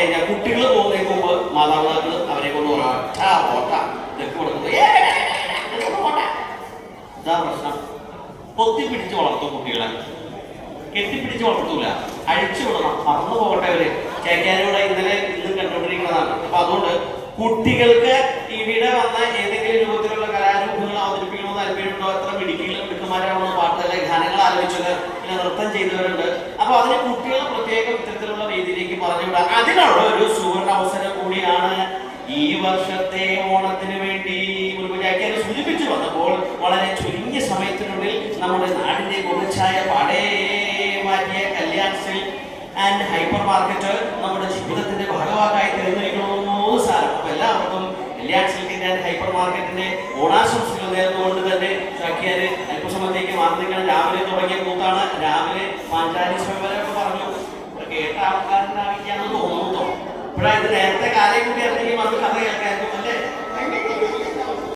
കഴിഞ്ഞാൽ കുട്ടികൾ പോകുന്നതിന് മുമ്പ് മാതാപിതാക്കൾ അവരെ കൊണ്ട് ഒരൊറ്റ ഓട്ട ഇതൊക്കെ കൊടുക്കുന്നത് പ്രശ്നം. പൊത്തി പിടിച്ച് വളർത്തും കുട്ടികളെ. കെട്ടിപ്പിടിച്ച് വളർത്തൂല. അഴിച്ചു വിടണം. പറന്നു പോകട്ടെ അവർ ചേക്കാനോടെ ഇന്നലെ ഇന്നും കണ്ടുകൊണ്ടിരിക്കുന്നതാണ്. അപ്പൊ അതുകൊണ്ട് കുട്ടികൾക്ക് ഇവിടെ വന്ന ഏതെങ്കിലും രൂപത്തിലുള്ള കലാരൂപങ്ങൾ അവതരിപ്പിക്കണമെന്ന് താല്പര്യമുണ്ടോ? എത്ര മിടുക്കികളും മിടുക്കന്മാരാണെന്ന് പാട്ടുകളെ ഗാനങ്ങൾ ആലോചിച്ചത്? പിന്നെ നൃത്തം ചെയ്തവരുണ്ട്? അപ്പൊ അതിന് കുട്ടികളെ പ്രത്യേക ഇത്തരത്തിലുള്ള രീതിയിലേക്ക് പറഞ്ഞു വിടാം അതിനുള്ള ഒരു സുവർണ അവസരം കൂടിയാണ് ഈ വർഷത്തെ ഓണത്തിന് വേണ്ടി മുൻപ് സൂചിപ്പിച്ചു വന്നപ്പോൾ വളരെ ചുരുങ്ങിയ സമയത്തിനുള്ളിൽ നമ്മുടെ നാടിന്റെ മുഖച്ഛായ പാടേ മാറ്റിയ Kalyan silk and hypermarket നമ്മുടെ ജീവിതത്തിന്റെ ഭാഗമാക്കായി തീർന്നിരിക്കണമെന്നോ സാർ അപ്പൊ എല്ലാവർക്കും കല്യാൺ സിൽക്കിന്റെ ആൻഡ് ഹൈപ്പർ മാർക്കറ്റിന്റെ ഓണാശംസകൾ നേർന്നുകൊണ്ട് തന്നെ ചാക്കിയാര് ദിവസത്തേക്ക് മാന്ത്രിക്കണം രാവിലെ തുടങ്ങിയ കൂത്താണ്. രാവിലെ പാഞ്ചാലി സ്വയംവരമൊക്കെ പറഞ്ഞു കേട്ട ആൾക്കാരുണ്ടാവില്ല ആവശ്യമാണെന്ന് തോന്നുന്നു കേട്ടോ ഇത് നേരത്തെ കാര്യം കൂടി അറിഞ്ഞെങ്കിൽ നമുക്ക് കഥ കേൾക്കാം